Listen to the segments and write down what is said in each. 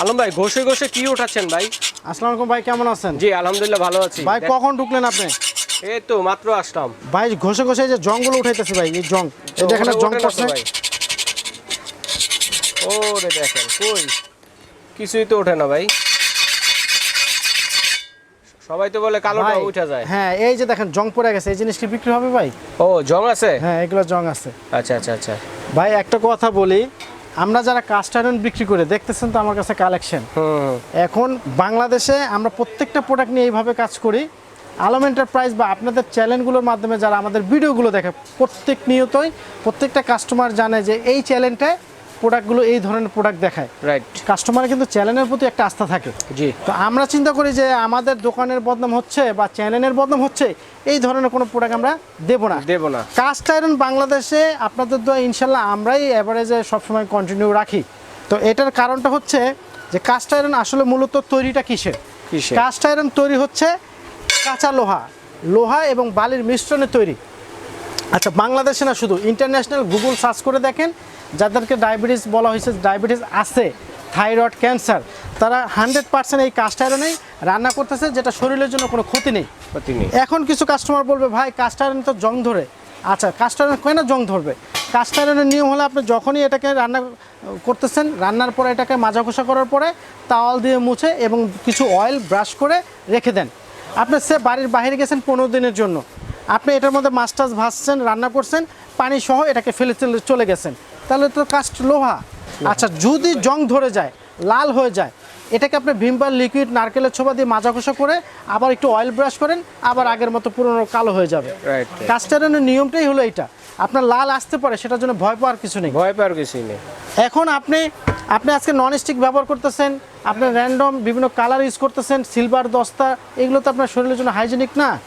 আলম ভাই ঘষে ঘষে কি উঠাচ্ছেন ভাই? আসসালামু আলাইকুম ভাই কেমন আছেন? জি আলহামদুলিল্লাহ ভালো আছি। ভাই কখন ঢুকলেন আপনি? এই তো মাত্র আসলাম। ভাই ঘষে ঘষে যে জঙ্গল উঠাইতেছে ভাই এই জং। এই দেখেন জং করছে ভাই। ওরে দেখেন কই? কিছুই তো ওঠে না ভাই। সবাই তো বলে কালোটা উঠা যায়। হ্যাঁ এই যে দেখেন জং পড়ে গেছে। এই জিনিস কি বিক্রি হবে ভাই? ও জং আছে? হ্যাঁ এগুলো জং আছে। আচ্ছা আচ্ছা আচ্ছা। ভাই একটা কথা বলি। আমরা যারা কাস্ট আয়রন বিক্রি করে দেখতেছেন তো আমার কাছে কালেকশন। এখন বাংলাদেশে আমরা প্রত্যেকটা প্রোডাক্ট নিয়ে এইভাবে কাজ করি আলম এন্টারপ্রাইজ বা আপনাদের চ্যানেলগুলোর মাধ্যমে যারা আমাদের ভিডিওগুলো দেখে প্রত্যেক নিয়তই প্রত্যেকটা কাস্টমার জানে যে এই চ্যানেলটায় প্রোডাক্টগুলো এই ধরনের প্রোডাক্ট দেখায়। রাইট কাস্টমারের কিন্তু চ্যানেলের প্রতি একটা আস্থা থাকে। জি। তো আমরা চিন্তা করি যে আমাদের দোকানের বদনাম হচ্ছে বা চ্যানেলের বদনাম হচ্ছে এই ধরনের কোনো প্রোডাক্ট আমরা দেবো না। দেবো না। কাস্ট আয়রন বাংলাদেশে আপনাদের দোয়া ইনশাল্লাহ আমরাই অ্যাভারেজে সবসময় কন্টিনিউ রাখি। তো এটার কারণটা হচ্ছে যে কাস্ট আয়রন আসলে মূলত তৈরিটা কিসের? কিসের? কাস্ট আয়রন তৈরি হচ্ছে কাঁচা লোহা। লোহা এবং বালির মিশ্রণে তৈরি। আচ্ছা বাংলাদেশে না শুধু ইন্টারন্যাশনাল গুগল সার্চ করে দেখেন যাদেরকে ডায়াবেটিস বলা হয়েছে ডায়াবেটিস আছে থাইরয়েড ক্যান্সার তারা হান্ড্রেড পার্সেন্ট এই কাস্ট আয়রনেই রান্না করতেছে যেটা শরীরের জন্য কোনো ক্ষতি নেই। ক্ষতি নেই। এখন কিছু কাস্টমার বলবে ভাই কাস্ট আয়রন তো জং ধরে। আচ্ছা কাস্ট আয়রন কেন জং ধরবে? কাস্ট আয়রনের নিয়ম হলো আপনি যখনই এটাকে রান্না করতেছেন রান্নার পরে এটাকে মাজা ঘষা করার পরে তাওয়াল দিয়ে মুছে এবং কিছু অয়েল ব্রাশ করে রেখে দেন। আপনি সে বাড়ির বাইরে গেছেন পনেরো দিনের জন্য। আপনি এটার মধ্যে মাছ টাছ ভাজছেন রান্না করছেন পানি সহ এটাকে ফেলে চলে- গেছেন। তাহলে তো কাস্ট লোহা। আচ্ছা যদি জং ধরে যায় লাল হয়ে যায় এটাকে আপনি ভিমবার লিকুইড নারকেলের ছোবা দিয়ে মাজা ঘষা করে আবার একটু অয়েল ব্রাশ করেন আবার আগের মতো পুরনো কালো হয়ে যাবে। রাইট কাস্টারনের নিয়মটাই হলো এটা আপনার লাল আসতে পারে সেটার জন্য ভয় পাওয়ার কিছু নেই। ভয় পাওয়ার কিছুই নেই। এখন আপনি আপনি আজকে নন স্টিক ব্যবহার করতেছেন আপনি র্যান্ডম বিভিন্ন কালার ইউজ করতেছেন সিলভার দস্তা এগুলো তো আপনার শরীরের জন্য হাইজেনিক না।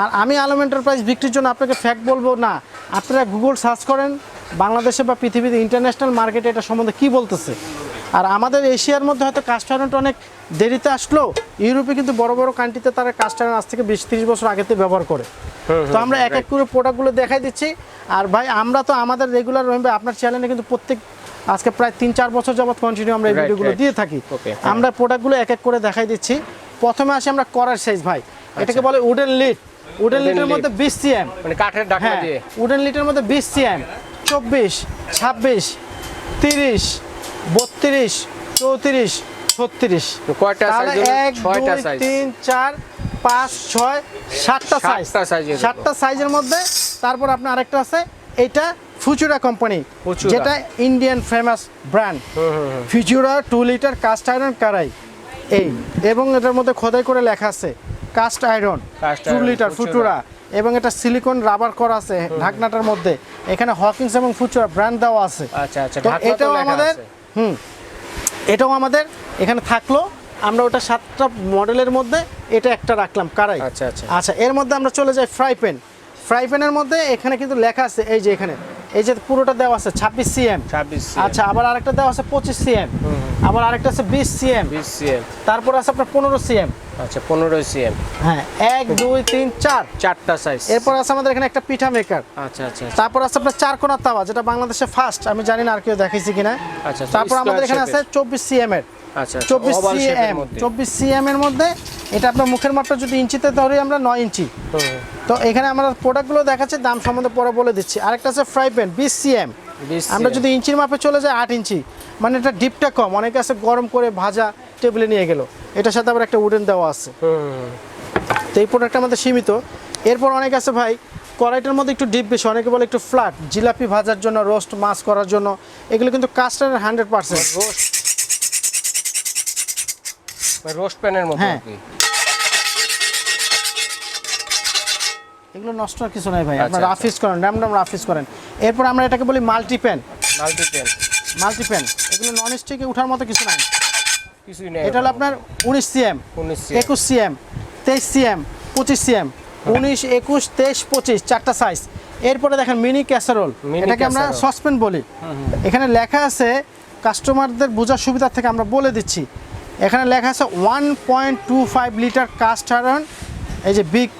আর আমি আলম এন্টারপ্রাইজ বিক্রির জন্য আপনাকে ফ্যাক্ট বলব না আপনারা গুগল সার্চ করেন বাংলাদেশে বা পৃথিবীতে ইন্টারন্যাশনাল মার্কেটে এটা সম্বন্ধে কী বলতেছে। আর আমাদের এশিয়ার মধ্যে হয়তো কাস্টারনটা অনেক দেরিতে আসলো ইউরোপে কিন্তু বড় বড় কান্ট্রিতে তারা কাস্টারন আজ থেকে বিশ তিরিশ বছর আগেতে ব্যবহার করে। তো আমরা এক এক করে প্রোডাক্টগুলো দেখাই দিচ্ছি আর ভাই আমরা তো আমাদের রেগুলার রহিম আপনার চ্যানেলে কিন্তু প্রত্যেক আজকে প্রায় তিন চার বছর যাবত কন্টিনিউ আমরা এই ভিডিওগুলো দিয়ে থাকি। হ্যাঁ। আমরা প্রোডাক্টগুলো এক এক করে দেখাই দিচ্ছি। প্রথমে আসি আমরা করার সাইজ ভাই। এটাকে বলে উডেন লিড উডেন লিটের। মধ্যে বিশ সিএম। মানে কাঠের ঢাকনা হ্যাঁ দিয়ে। উডেন লিটের মধ্যে বিশ সিএম। চব্বিশ ছাব্বিশ তিরিশ বত্রিশ চৌত্রিশ ছত্রিশ। কয়টা হলো? এক ছয়টা size। তিন চার পাঁচ ছয় সাতটা সাইজ সাতটা সাইজের মধ্যে। তারপর আপনার আরেকটা আছে এটা ফুচুরা কোম্পানি যেটা Indian famous brand Futura two litre cast iron kadai এই এবং এটার মধ্যে খোদাই করে লেখা আছে। Cast iron two litre Futura. Futura. এবং এটা সিলিকন রাবার করা আছে ঢাকনাটার মধ্যে। এখানে হকিংস এবং ফুচুরা ব্র্যান্ড দেওয়া আছে। আচ্ছা আচ্ছা তো এটাও আমাদের হুম। এটাও আমাদের এখানে থাকল। আমরা ওটা সাতটা মডেলের মধ্যে এটা একটা রাখলাম। কারাই? আচ্ছা, আচ্ছা। আচ্ছা এর মধ্যে আমরা চলে যাই ফ্রাই প্যান ফ্রাই প্যানের মধ্যে এখানে কিন্তু লেখা আছে এই যে এখানে। এই যে পুরোটা দেওয়া আছে ছাব্বিশ সিএম 26 cm আচ্ছা আবার আরেকটা দেওয়া আছে পঁচিশ সিএম আবার আরেকটা আছে বিশ সিএম 20 সিএম তারপর আছে আপনার পনেরো সিএম আচ্ছা 15 সিএম হ্যাঁ এক দুই তিন চার। চারটা সাইজ এরপর আছে আমাদের এখানে একটা পিঠা মেকার আচ্ছা আচ্ছা তারপর আছে আপনার চার কোনা তাওয়া যেটা বাংলাদেশে ফার্স্ট আমি জানি না আর কেউ দেখাইছি কিনা। আচ্ছা, আচ্ছা, তারপর আমাদের এখানে আছে shape-এর। চব্বিশ সিএম এর। আচ্ছা চব্বিশ ওভাল শেপের সিএম মধ্যে। চব্বিশ সিএম এর মধ্যে এটা আপনার মুখের মাপটা যদি ইঞ্চিতে ধরি আমরা নয় ইঞ্চি। তো এখানে আমরা প্রোডাক্টগুলো দেখাচ্ছি দাম সম্বন্ধে পরে বলে দিচ্ছি। আরেকটা আছে ফ্রাই প্যান বিশ সিএম 20 আমরা যদি ইঞ্চির মাপে চলে যাই আট ইঞ্চি। মানে এটা ডিপটা কম অনেকে আছে গরম করে ভাজা টেবিলে নিয়ে গেল। এটার সাথে আবার একটা উডেন দেওয়া আছে। তো এই প্রোডাক্টটা আমাদের সীমিত। এরপর অনেক আছে ভাই কড়াইটার মধ্যে একটু ডিপ বেশি অনেকে বলে একটু ফ্ল্যাট জিলাপি ভাজার জন্য রোস্ট মাছ করার জন্য। এগুলো কিন্তু কাস্টারের হান্ড্রেড পার্সেন্ট রোস্ট রোস্ট প্যানের মতো হ্যাঁ। এগুলো নষ্ট আর কিছু নাই ভাই আপনার আচ্ছা, রাফিস করেন র্যামডাম রাফিস করেন। এরপর আমরা এটাকে বলি multi pan multi pan multi pan এগুলো নন স্টিকে ওঠার মতো কিছু নাই। কিছুই নেই এটা হলো আপনার উনিশ সিএম 19 cm একুশ সিএম তেইশ সিএম পঁচিশ সিএম উনিশ একুশ তেইশ পঁচিশ চারটা সাইজ এরপরে দেখেন মিনি ক্যাসারোল এটাকে আমরা। সসপেন বলি। এখানে লেখা আছে কাস্টমারদের বোঝার সুবিধা থেকে আমরা বলে দিচ্ছি। এখানে লেখা আছে one point two five litre cast iron এই যে বিগ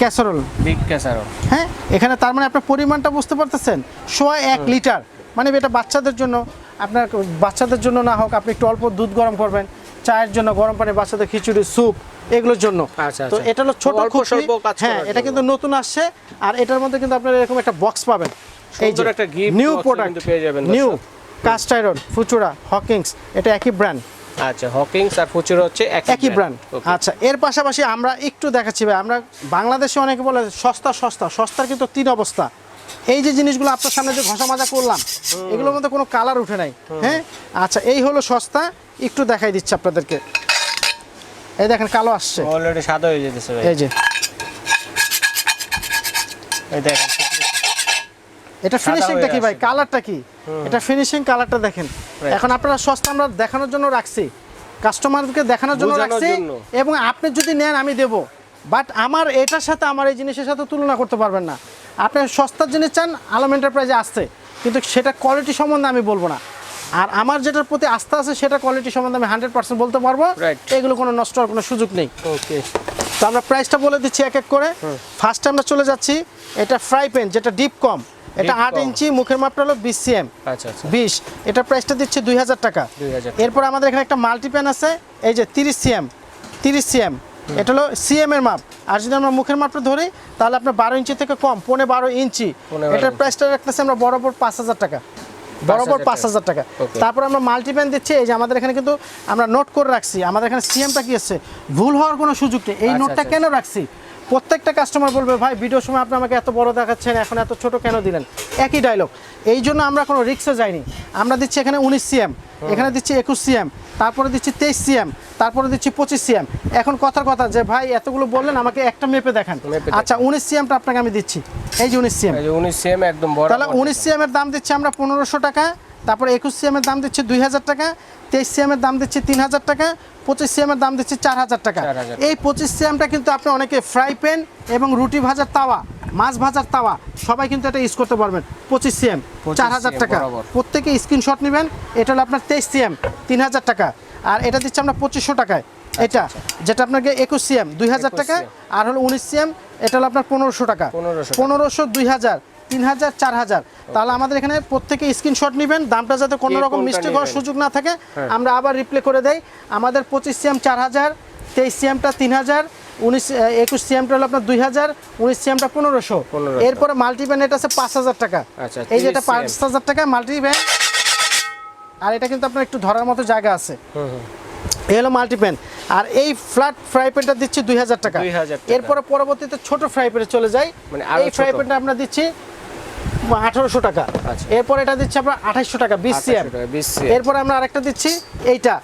ক্যাসারোল বিগ ক্যাসারোল হ্যাঁ? এখানে তার মানে আপনার পরিমাণটা বুঝতে পারতেছেন? সোয়া এক লিটার মানে এটা বাচ্চাদের জন্য। আপনার বাচ্চাদের জন্য না হোক আপনি একটু অল্প দুধ গরম করবেন চায়ের জন্য গরম পানি বাচ্চাদের খিচুড়ি স্যুপ এগুলোর জন্য। আচ্ছা, তো আচ্ছা। এটা হলো ছোট হ্যাঁ এটা কিন্তু নতুন আসছে আর এটার মধ্যে কিন্তু আপনারা এরকম একটা বক্স পাবেন। এই যে একটা নিউ প্রোডাক্ট পেয়ে যাবেন new cast iron Futura Hawkins এটা একই ব্র্যান্ড আচ্ছা হকিংস আর ফুচুর হচ্ছে একই ব্র্যান্ড আচ্ছা এর পাশাপাশি আমরা একটু দেখাচ্ছি ভাই আমরা বাংলাদেশে অনেকে বলে সস্তা সস্তা সস্তার কিন্তু তিন অবস্থা। এই যে জিনিসগুলো আপনার সামনে যে ঘষা মাজা করলাম এগুলোর মধ্যে কোনো কালার উঠে নাই। হ্যাঁ? আচ্ছা এই হলো সস্তা একটু দেখাই দিচ্ছি আপনাদেরকে। এই দেখেন কালো আসছে। অলরেডি সাদা হয়ে যেতেছে ভাই। এই যে। এই দেখেন এটা ফিনিশিংটা কি ভাই? কালারটা কি? এটা ফিনিশিং কালারটা দেখেন। এখন আপনারা সস্তা আমরা দেখানোর জন্য রাখছি। কাস্টমারকে দেখানোর জন্য রাখছি এবং আপনি যদি নেন আমি দেব। বাট আমার এটার সাথে আমার এই জিনিসের সাথে তুলনা করতে পারবেন না। আপনি সস্তার জিনিস চান আলম এন্টারপ্রাইজে আসছে। কিন্তু সেটা কোয়ালিটি সম্বন্ধে আমি বলব না। আর আমার যেটার প্রতি আস্থা আছে সেটা কোয়ালিটি সম্বন্ধে আমি হান্ড্রেড পার্সেন্ট বলতে পারব। এগুলো কোনো নষ্ট হওয়ার কোনো সুযোগ নেই। ওকে তো আমরা প্রাইসটা বলে দিচ্ছি এক এক করে। ফার্স্টে আমরা চলে যাচ্ছি এটা ফ্রাই প্যান যেটা ডিপ কম এটা আট ইঞ্চি মুখের মাপটা হলো বিশ সিএম আচ্ছা আচ্ছা। বিশ। এটা প্রাইসটা দিচ্ছে দুই হাজার টাকা। এরপর আমাদের এখানে একটা মাল্টি প্যান আছে এই যে তিরিশ সিএম তিরিশ সিএম এটা হলো সিএম এর মাপ। আর যদি আমরা মুখের মাপটা ধরি তাহলে আপনার বারো ইঞ্চি থেকে কম পনে বারো ইঞ্চি। এটার প্রাইসটা রাখতেছি আমরা বরাবর পাঁচ হাজার টাকা। বরাবর পাঁচ হাজার টাকা. তারপর আমরা মাল্টিপ্যান দিচ্ছি এই যে আমাদের এখানে কিন্তু আমরা নোট করে রাখছি। আমাদের এখানে সিএমটা কি আছে? ভুল হওয়ার কোনো সুযোগ নেই। এই আচ্ছা, নোটটা আচ্ছা, কেন রাখছি? প্রত্যেকটা কাস্টমার বলবে ভাই ভিডিওর সময় আপনি আমাকে এত বড় দেখাচ্ছেন এখন এত ছোট কেন দিলেন? একই ডায়লগ এই জন্য আমরা কোনো রিক্সে যাইনি। আমরা দিচ্ছি এখানে উনিশ সিএম এখানে দিচ্ছি একুশ সিএম তারপরে দিচ্ছি তেইশ সিএম তারপরে দিচ্ছি পঁচিশ সিএম এখন কথার কথা যে ভাই এতগুলো বললেন আমাকে একটা মেপে দেখান। আচ্ছা উনিশ সিএমটা আপনাকে আমি দিচ্ছি। এই যে উনিশ সিএম উনিশ সেম একদম বড় তাহলে উনিশ সিএম এর দাম দিচ্ছি আমরা পনেরোশো টাকা। তারপরে একুশ সিএম এর দাম দিচ্ছে দুই হাজার টাকা তেইশ সিএম এর দাম দিচ্ছে তিন হাজার টাকা পঁচিশ সিএম এর দাম দিচ্ছে চার হাজার টাকা। এই পঁচিশ সিএমটা কিন্তু আপনি অনেকে ফ্রাই প্যান এবং রুটি ভাজার তাওয়া মাছ ভাজার তাওয়া সবাই কিন্তু এটা ইউজ করতে পারবেন। পঁচিশ সিএম চার হাজার টাকা। প্রত্যেকে স্ক্রিনশট নেবেন এটা হলো আপনার তেইশ সিএম তিন হাজার টাকা। আর এটা দিচ্ছে আমরা পঁচিশশো টাকায় এটা যেটা আপনাকে একুশ সিএম দুই হাজার 21 টাকা। আর হলো উনিশ সিএম এটা হলো আপনার পনেরোশো টাকা। 1500 টাকা। পনেরোশো দুই হাজার। তিন হাজার চার হাজার তাহলে আমাদের এখানে প্রত্যেকে স্ক্রিনশট নেবেন দামটা যাতে কোনো রকম মিস্টেক হওয়ার সুযোগ না থাকে হ্যাঁ। আমরা আবার রিপ্লে করে দেই। আমাদের পঁচিশ সিএম চার হাজার তেইশ সিএমটা তিন হাজার উনিশ একুশ সিএমটা হলো আপনার দুই হাজার উনিশ সিএমটা পনেরোশো। এরপরে মাল্টিপ্যান এটা আছে পাঁচ হাজার টাকা। আচ্ছা, এই পাঁচ হাজার টাকা মাল্টিপ্যান আর এটা কিন্তু আপনার একটু ধরার মতো জায়গা আছে। এই হলো মাল্টিপ্যান আর এই ফ্ল্যাট ফ্রাই প্যানটা দিচ্ছি দুই হাজার টাকা। এরপরে পরবর্তীতে ছোট ফ্রাই প্যানে চলে যাই। মানে এই ফ্রাই। প্যানটা আমরা দিচ্ছি আঠারোশো টাকা। আচ্ছা। এরপর এটা দিচ্ছি আমরা আঠাইশশো টাকা বিশ 2800 সিএম। টাকা, 20 CM এরপরে আমরা আরেকটা দিচ্ছি এইটা।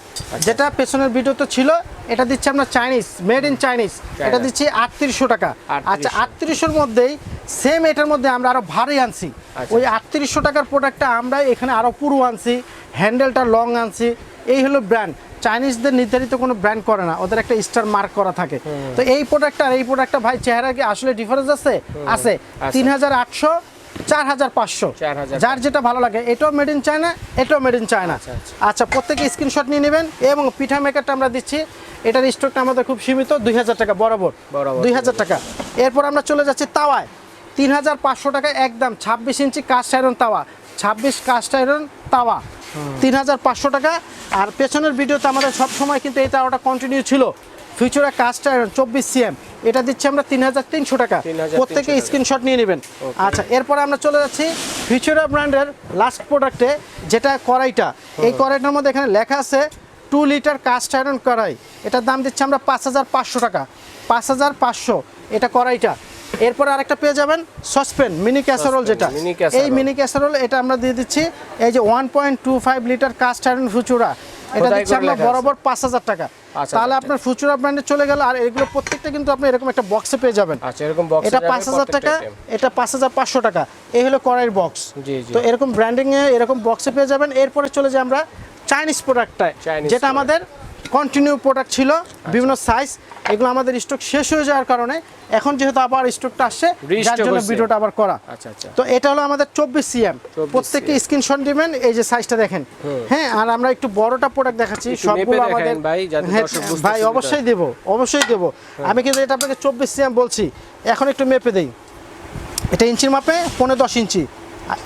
যেটা পেছনের ভিডিওতে ছিল এটা দিচ্ছি আমরা চাইনিজ মেড ইন চাইনিজ এটা দিচ্ছি আটত্রিশশো টাকা। আচ্ছা আটত্রিশশোর মধ্যেই সেম এটার মধ্যে আমরা আরও ভারী আনছি। আচ্ছা। ওই আটত্রিশশো টাকার প্রোডাক্টটা আমরা এখানে আরও পুরো আনছি হ্যান্ডেলটা লং আনছি। এই হলো ব্র্যান্ড চাইনিজদের নির্ধারিত কোনো ব্র্যান্ড করে না। ওদের একটা স্টার মার্ক করা থাকে। তো এই প্রোডাক্টটা আর এই প্রোডাক্টটা ভাই চেহারা কি আসলে ডিফারেন্স আছে? আছে। আছে। তিন হাজার আটশো চার হাজার পাঁচশো। 4,500 যার যেটা ভালো লাগে এটাও মেড ইন চায়না এটাও মেড ইন চায়না আচ্ছা, প্রত্যেকে স্ক্রিনশট নিয়ে নেবেন এবং পিঠা মেকারটা আমরা দিচ্ছি। এটার স্টকটা আমাদের খুব সীমিত দুই হাজার টাকা বরাবর। বরাবর। দুই হাজার টাকা। এরপর আমরা চলে যাচ্ছি তাওয়ায়। তিন হাজার পাঁচশো টাকা একদম ছাব্বিশ ইঞ্চি কাস্ট আয়রন তাওয়া। ছাব্বিশ কাস্ট আয়রন তাওয়া। তিন হাজার পাঁচশো টাকা। আর পেছনের ভিডিওতে আমাদের সব সময় কিন্তু এই তাওয়াটা কন্টিনিউ ছিল। ফিউচারে কাস্ট আয়রন চব্বিশ সিএম এটা দিচ্ছি আমরা তিন হাজার তিনশো টাকা। প্রত্যেকে স্ক্রিনশট নিয়ে নেবেন। আচ্ছা এরপরে আমরা চলে যাচ্ছি ফিউচারা ব্র্যান্ডের লাস্ট প্রোডাক্টে যেটা কড়াইটা। এই কড়াইটার মধ্যে এখানে লেখা আছে টু লিটার কাস্ট আয়রন কড়াই। এটার দাম দিচ্ছি আমরা পাঁচ হাজার পাঁচশো টাকা। পাঁচ হাজার পাঁচশো এটা কড়াইটা। এরপরে আরেকটা পেয়ে যাবেন সসপেন মিনি ক্যাসারোল যেটা। এই মিনি ক্যাসারোল এটা আমরা দিয়ে দিচ্ছি এই যে one point two five litre cast iron Futura এটা দিচ্ছি আমরা বরাবর পাঁচ হাজার টাকা। 5,000 তাহলে আপনার ফুচুরা ব্র্যান্ডে চলে গেল আর এগুলো প্রত্যেকটা কিন্তু আপনি এরকম একটা বক্সে পেয়ে যাবেন। আচ্ছা এরকম বক্স এটা পাঁচ হাজার টাকা এটা পাঁচ হাজার পাঁচশো টাকা। এই হলো কড়াইয়ের বক্স জি, জি। তো এরকম ব্র্যান্ডিংয়ে এ এরকম বক্সে পেয়ে যাবেন। এরপরে চলে যাই আমরা চাইনিজ প্রোডাক্টটায় যেটা আমাদের কন্টিনিউ প্রোডাক্ট ছিল বিভিন্ন সাইজ এগুলো আমাদের স্টক শেষ হয়ে যাওয়ার কারণে এখন যেহেতু আবার স্টকটা আসছে যার জন্য ভিডিওটা আবার করা। আচ্ছা আচ্ছা। তো এটা হলো আমাদের চব্বিশ সিএম 24 প্রত্যেককে স্ক্রিনশট দিবেন এই যে সাইজটা দেখেন। হ্যাঁ আর আমরা একটু বড়টা প্রোডাক্ট দেখাচ্ছি সবগুলো আমাদের ভাই, হ্যাঁ। অবশ্যই দেবো অবশ্যই দেবো। আমি কিন্তু এটা আপনাকে চব্বিশ সিএম বলছি এখন একটু মেপে দেই। এটা ইঞ্চির মাপে পনেরো দশ ইঞ্চি।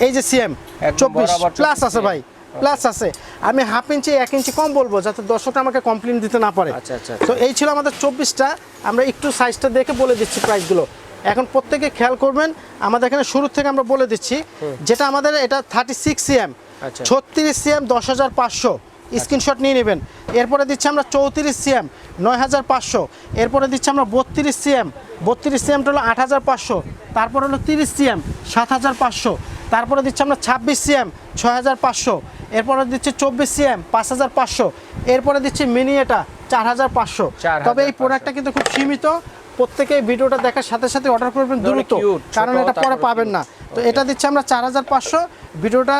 এই যে সিএম চব্বিশ প্লাস আছে ভাই। প্লাস আছে। আমি হাফ ইঞ্চি এক ইঞ্চি কম বলব যাতে দর্শকরা আমাকে কমপ্লেন দিতে না পারে। আচ্ছা, আচ্ছা, তো এই ছিল আমাদের চব্বিশটা। আমরা একটু সাইজটা দেখে বলে দিচ্ছি প্রাইসগুলো এখন প্রত্যেকে খেয়াল করবেন আমাদের এখানে শুরু থেকে আমরা বলে দিচ্ছি যেটা আমাদের এটা থার্টি সিক্স সিএম আচ্ছা। ছত্রিশ সিএম দশ হাজার পাঁচশো। স্ক্রিনশট নিয়ে নেবেন। এরপরে দিচ্ছি আমরা চৌত্রিশ সিএম নয় হাজার পাঁচশো। এরপরে দিচ্ছি আমরা বত্রিশ সিএম বত্রিশ সিএমটা হলো আট হাজার পাঁচশো। তারপর হলো তিরিশ সিএম সাত হাজার পাঁচশো। তারপরে দিচ্ছি আমরা ছাব্বিশ সিএম ছয় হাজার পাঁচশো। এরপরে দিচ্ছে চব্বিশ সিএম পাঁচ হাজার পাঁচশো। এরপরে দিচ্ছি মিনি এটা চার হাজার পাঁচশো। তবে এই প্রোডাক্টটা কিন্তু খুব সীমিত। প্রত্যেকে এই ভিডিওটা দেখার সাথে সাথে অর্ডার করবেন দ্রুত কারণ এটা পরে পাবেন না। তো এটা দিচ্ছি আমরা চার হাজার পাঁচশো। ভিডিওটা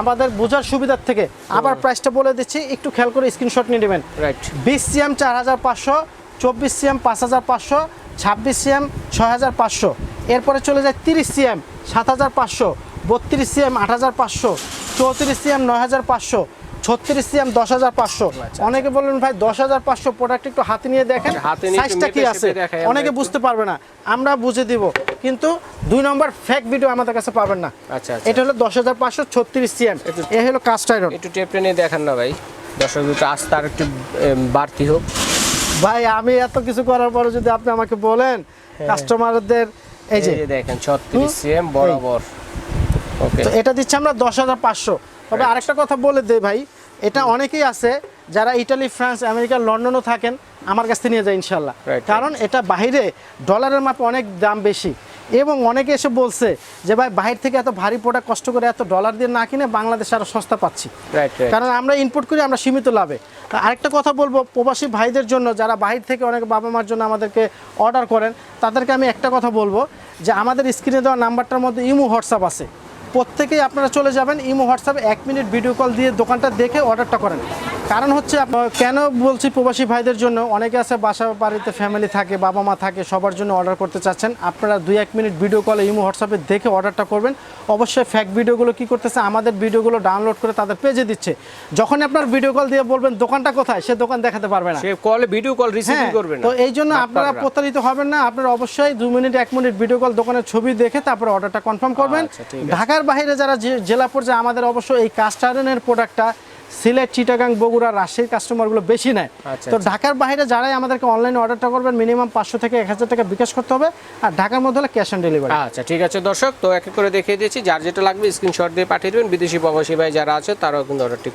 আমাদের বোঝার সুবিধার থেকে। আবার প্রাইসটা বলে দিচ্ছি একটু খেয়াল করে স্ক্রিনশট নিয়ে নেবেন। রাইট বিশ সিএম চার হাজার পাঁচশো চব্বিশ সিএম পাঁচ হাজার পাঁচশো ছাব্বিশ সিএম ছয় হাজার পাঁচশো। এরপরে চলে যায় তিরিশ সিএম সাত হাজার পাঁচশো বত্রিশ সিএম আট হাজার পাঁচশো। চৌত্রিশ সিএম নয় হাজার পাঁচশো ছত্রিশ সিএম দশ হাজার পাঁচশো। আচ্ছা। অনেকে বললেন ভাই দশ হাজার পাঁচশো প্রোডাক্ট একটু হাতে নিয়ে দেখেন আচ্ছা, সাইজটা কি আছে? অনেকে বুঝতে পারবে না আমরা বুঝে দিব। কিন্তু দুই নম্বর ফেক ভিডিও আমাদের কাছে পাবেন না। আচ্ছা আচ্ছা। এটা হলো দশ হাজার পাঁচশো ছত্রিশ সিএম। এ হলো কাস্ট আয়রন একটু টেপটা নিয়ে দেখেন না ভাই। দর্শক দুটো আস্তে আর একটু বাড়তি হোক। ভাই আমি এত কিছু করার পরে যদি আপনি আমাকে বলেন কাস্টমারদের এই যে দেখেন ছত্রিশ সিএম বরাবর। তো এটা দিচ্ছি আমরা দশ হাজার পাঁচশো। তবে আরেকটা কথা বলে দে ভাই এটা অনেকেই আছে যারা ইটালি ফ্রান্স আমেরিকা লন্ডনও থাকেন আমার কাছ থেকে নিয়ে যায় ইনশাল্লাহ কারণ এটা বাইরে ডলারের মাপে অনেক দাম বেশি। এবং অনেকে এসে বলছে যে ভাই বাইরে থেকে এত ভারী প্রোডাক্ট কষ্ট করে এত ডলার দিয়ে না কিনে বাংলাদেশে আরও সস্তা পাচ্ছি। কারণ আমরা ইনপুট করি আমরা সীমিত লাভে। তা আরেকটা কথা বলব প্রবাসী ভাইদের জন্য যারা বাহির থেকে অনেক বাবা মার জন্য আমাদেরকে অর্ডার করেন তাদেরকে আমি একটা কথা বলব যে আমাদের স্ক্রিনে দেওয়া নাম্বারটার মধ্যে ইমো হোয়াটসঅ্যাপ আছে। প্রত্যেকেই আপনারা চলে যাবেন ইমো, হোয়াটসঅ্যাপে, এক মিনিট ভিডিও কল দিয়ে দোকানটা দেখে অর্ডারটা করেন। কারণ হচ্ছে কেন বলছি প্রবাসী ভাইদের জন্য? অনেকে আছে বাসা বাড়িতে ফ্যামিলি থাকে বাবা মা থাকে সবার জন্য অর্ডার করতে চাচ্ছেন। আপনারা দুই এক মিনিট ভিডিও কলে ইমো হোয়াটসঅ্যাপে দেখে অর্ডারটা করবেন। অবশ্যই ফ্যাক ভিডিওগুলো কি করতেছে আমাদের ভিডিওগুলো ডাউনলোড করে তাদের পেজে দিচ্ছে। যখন আপনার ভিডিও কল দিয়ে বলবেন দোকানটা কোথায়? সে দোকান দেখাতে পারবে না। সে কলে ভিডিও কল রিসিভ করবে না। তো এই জন্য আপনারা প্রতারিত হবেন না। আপনারা অবশ্যই দু মিনিট এক মিনিট ভিডিও কল দোকানের ছবি দেখে তারপরে অর্ডারটা কনফার্ম করবেন। আচ্ছা। ঢাকার বাইরে যারা যে- জেলা পর্যায়ে আমাদের অবশ্যই এই কাস্ট আয়রনের প্রোডাক্টটা সিলেট চিটাগাং বগুড়া রাজশাহীর কাস্টমারগুলো বেশি নেয়। আচ্ছা, তো আচ্ছা। ঢাকার বাইরে যারাই আমাদেরকে অনলাইনে অর্ডারটা করবেন মিনিমাম পাঁচশো থেকে এক হাজার টাকা বিকাশ করতে হবে। আর ঢাকার মধ্যে হলে ক্যাশ অন ডেলিভারি আচ্ছা ঠিক আছে দর্শক। তো এক এক করে দেখিয়ে দিয়েছি যার যেটা লাগবে স্ক্রিনশট দিয়ে পাঠিয়ে দেবেন। বিদেশি প্রবাসী ভাই যারা আছে তারাও কিন্তু অর্ডারটি